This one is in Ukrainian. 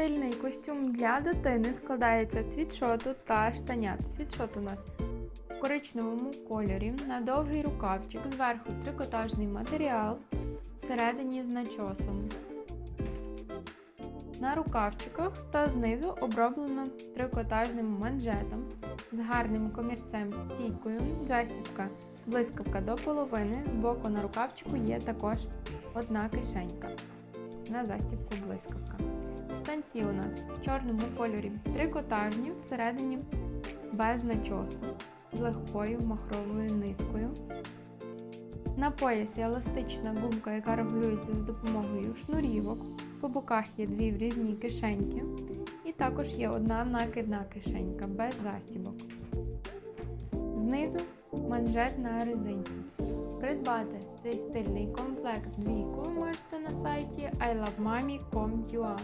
Стильний костюм для дитини складається з світшоту та штанят. Світшот у нас в коричневому кольорі, на довгий рукавчик, зверху трикотажний матеріал, всередині з начосом. На рукавчиках та знизу оброблено трикотажним манжетом з гарним комірцем стійкою, застібка блискавка до половини. Збоку на рукавчику є також одна кишенька на застібку блискавка. Штанці у нас в чорному кольорі трикотажні, всередині без начосу, з легкою махровою ниткою. На поясі еластична гумка, яка регулюється за допомогою шнурівок. По боках є дві врізні кишеньки, і також є одна накидна кишенька без застібок. Знизу манжет на резинці. Придбати. Цей стильний комплект двійку можете на сайті ilovemami.com.ua